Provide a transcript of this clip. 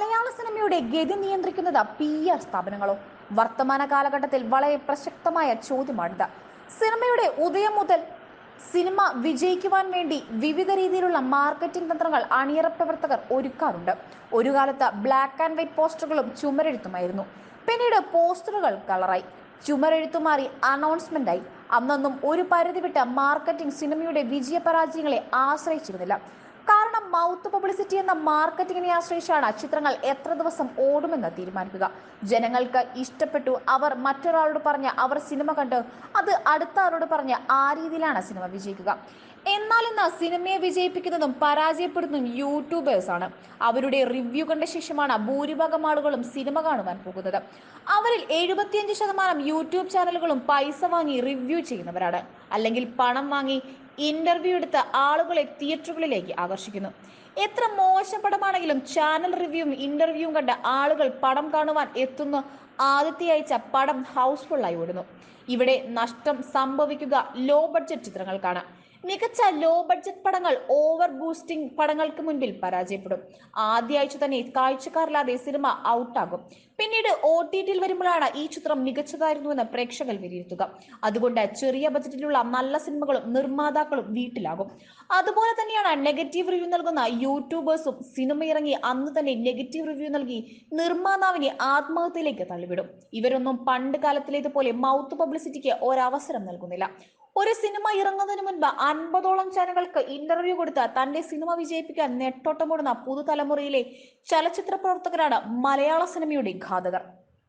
മലയാള സിനിമയുടെ ഗതി നിയന്ത്രിക്കുന്നത് പി ആർ സ്ഥാപനങ്ങളോ? വർത്തമാന കാലഘട്ടത്തിൽ വളരെ പ്രസക്തമായ ചോദ്യമാണിത്. സിനിമയുടെ ഉദയം മുതൽ സിനിമ വിജയിക്കുവാൻ വേണ്ടി വിവിധ രീതിയിലുള്ള മാർക്കറ്റിംഗ് തന്ത്രങ്ങൾ അണിയറ പ്രവർത്തകർ ഒരുക്കാറുണ്ട്. ഒരു കാലത്ത് ബ്ലാക്ക് ആൻഡ് വൈറ്റ് പോസ്റ്ററുകളും ചുമരെഴുത്തുമായിരുന്നു. പിന്നീട് പോസ്റ്ററുകൾ കളറായി. ചുമരെഴുത്തുമാറി അനൗൺസ്മെന്റായി. അന്നൊന്നും ഒരു പരിധി വിട്ട മാർക്കറ്റിംഗ് സിനിമയുടെ വിജയപരാജയങ്ങളെ ആശ്രയിച്ചിരുന്നില്ല. മൗത്ത് പബ്ലിസിറ്റി എന്ന മാർക്കറ്റിങ്ങിനെ ആശ്രയിച്ചാണ് ചിത്രങ്ങൾ എത്ര ദിവസം ഓടുമെന്ന് തീരുമാനിക്കുക. ജനങ്ങൾക്ക് ഇഷ്ടപ്പെട്ടു. അവർ മറ്റൊരാളോട് പറഞ്ഞ് അവർ സിനിമ കണ്ട്. അത് അടുത്ത ആളോട് പറഞ്ഞ് ആ രീതിയിലാണ് സിനിമ വിജയിക്കുക. എന്നാൽ ഇന്ന് സിനിമയെ വിജയിപ്പിക്കുന്നതും പരാജയപ്പെടുന്നതും യൂട്യൂബേഴ്സ് ആണ് അവരുടെ റിവ്യൂ കണ്ട ശേഷമാണ് ഭൂരിഭാഗം ആളുകളും സിനിമ കാണുവാൻ പോകുന്നത്. അവരിൽ എഴുപത്തിയഞ്ച് ശതമാനം യൂട്യൂബ് ചാനലുകളും പൈസ വാങ്ങി റിവ്യൂ ചെയ്യുന്നവരാണ്. അല്ലെങ്കിൽ പണം വാങ്ങി ഇന്റർവ്യൂ എടുത്ത് ആളുകളെ തിയേറ്ററുകളിലേക്ക് ആകർഷിക്കുന്നു. എത്ര മോശം പടമാണെങ്കിലും ചാനൽ റിവ്യൂവും ഇന്റർവ്യൂവും കണ്ട ആളുകൾ പടം കാണുവാൻ എത്തുന്ന ആദ്യത്തെ ആഴ്ച പടം ഹൗസ്ഫുള്ളായി ഓടുന്നു. ഇവിടെ നഷ്ടം സംഭവിക്കുക ലോ ബഡ്ജറ്റ് ചിത്രങ്ങൾക്കാണ്. മികച്ച ലോ ബഡ്ജറ്റ് പടങ്ങൾ ഓവർ ബൂസ്റ്റിംഗ് പടങ്ങൾക്ക് മുൻപിൽ പരാജയപ്പെടും. ആദ്യ ആഴ്ച തന്നെ കാഴ്ചക്കാരില്ലാതെ സിനിമ ഔട്ടാകും. പിന്നീട് ഒ ടി ടിയിൽ വരുമ്പോഴാണ് ഈ ചിത്രം മികച്ചതായിരുന്നുവെന്ന് പ്രേക്ഷകർ വിലയിരുത്തുക. അതുകൊണ്ട് ചെറിയ ബജറ്റിലുള്ള നല്ല സിനിമകളും നിർമ്മാതാക്കളും വീട്ടിലാകും. അതുപോലെ തന്നെയാണ് നെഗറ്റീവ് റിവ്യൂ നൽകുന്ന യൂട്യൂബേഴ്സും സിനിമ ഇറങ്ങി അന്ന് തന്നെ നെഗറ്റീവ് റിവ്യൂ നൽകി നിർമ്മാതാവിനെ ആത്മഹത്യയിലേക്ക് തള്ളിവിടും. ഇവരൊന്നും പണ്ട് കാലത്തിലേതുപോലെ മൗത്ത് പബ്ലിസിറ്റിക്ക് ഒരവസരം നൽകുന്നില്ല. ഒരു സിനിമ ഇറങ്ങുന്നതിന് മുൻപ് അൻപതോളം ചാനലുകൾക്ക് ഇന്റർവ്യൂ കൊടുത്ത് തന്റെ സിനിമ വിജയിപ്പിക്കാൻ നെട്ടോട്ടമോടുന്ന പുതുതലമുറയിലെ ചലച്ചിത്ര പ്രവർത്തകരാണ് മലയാള സിനിമയുടെ ഘാതകർ.